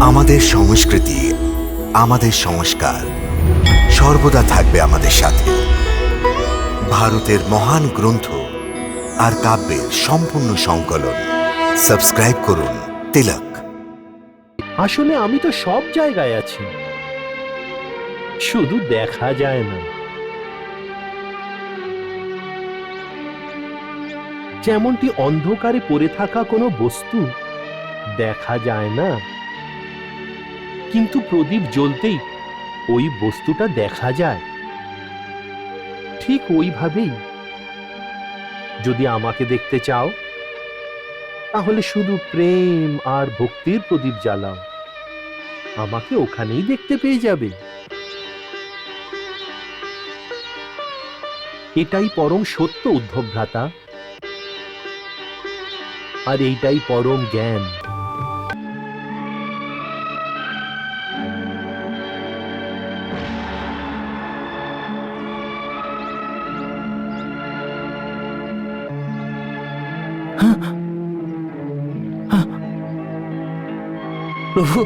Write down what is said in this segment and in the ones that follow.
আমাদের সংস্কৃতি, আমাদের সংস্কার সর্বদা থাকবে আমাদের সাথে। ভারতের মহান গ্রন্থ আর কাব্যের সম্পূর্ণ সংকলন। সাবস্ক্রাইব করুন তিলক। আসলে আমি তো সব জায়গায় আছি। শুধু দেখা যায় না। যেমনটি অন্ধকারে পড়ে থাকা কোনো বস্তু দেখা যায় না কিন্তু প্রদীপ জ্বলতেই ওই বস্তুটা দেখা যায়। ঠিক ওইভাবেই। যদি আমাকে দেখতে চাও, তাহলে শুধু প্রেম আর ভক্তির প্রদীপ জ্বালাও। আমাকে ওখানেই দেখতে পেয়ে যাবে। এটাই পরম সত্য, উদ্ধব ভ্রাতা। আর এইটাই পরম জ্ঞান। প্রভু।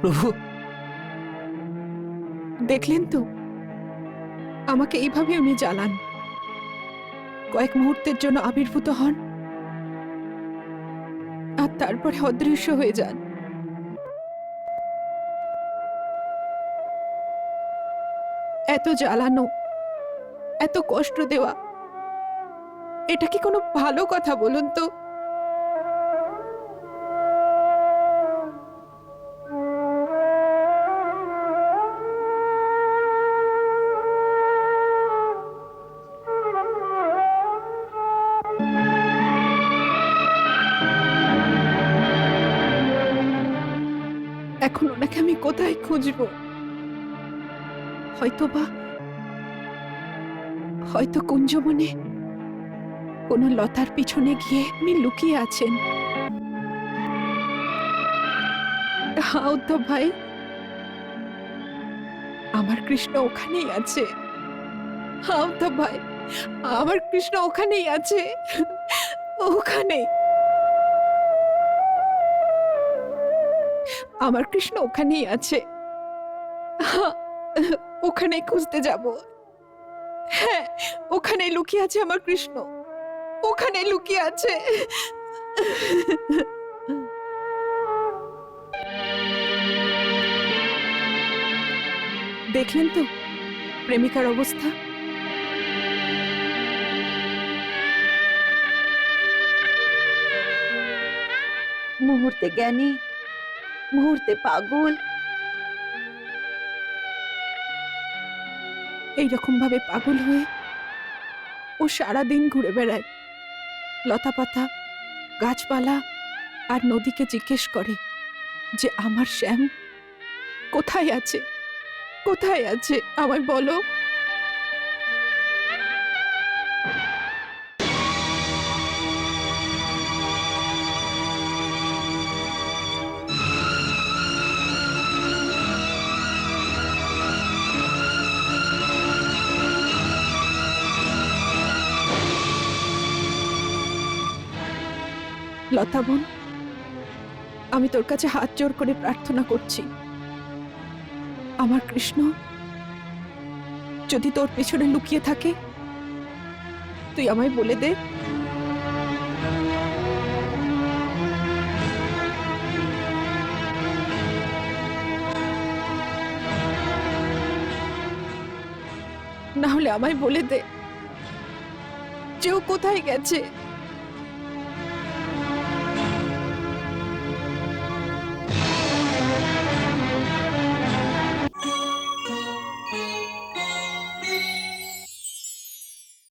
প্রভু। দেখলেন তো? আমাকে এইভাবে উনি জ্বালান। কয়েক মুহূর্তের জন্য আবির্ভূত হন। আর তারপরে অদৃশ্য হয়ে যান। এত জ্বালানো, এত কষ্ট দেওয়া, এটা কি কোনো ভালো কথা বলুন তো? এখন ওনাকে আমি কোথায় খুঁজবো? হয়তো বা হয়তো কুঞ্জবনে কোনো লতার পিছনে গিয়ে উনি লুকিয়ে আছেন। হ্যাঁ উদ্ধব ভাই, আমার কৃষ্ণ ওখানেই আছে। হ্যাঁ উদ্ধব ভাই, আমার কৃষ্ণ ওখানেই আছে। ওখানে আমার কৃষ্ণ ওখানেই আছে। হ্যাঁ, ওখানেই খুঁজতে যাব। হ্যাঁ ওখানে লুকিয়ে আছে আমার কৃষ্ণ। ওখানে লুকিয়ে আছে। দেখলেন তো প্রেমিকার অবস্থা? মুহূর্তে জ্ঞানী মুহূর্তে পাগল। এইরকম ভাবে পাগল হয়ে ও সারা দিন ঘুরে বেড়ায়। লতা পাতা গাছপালা আর নদীকে জিজ্ঞেস করে যে, আমার শ্যাম কোথায় আছে? কোথায় আছে? আমায় বলো। লতা বোন, আমি তোর কাছে হাত জোর করে প্রার্থনা করছি। আমার কৃষ্ণ, যদি তোর পেছনে লুকিয়ে থাকে, তুই আমায় বলে দে। না হলে আমায় বলে দে। যে ও কোথায় গেছে?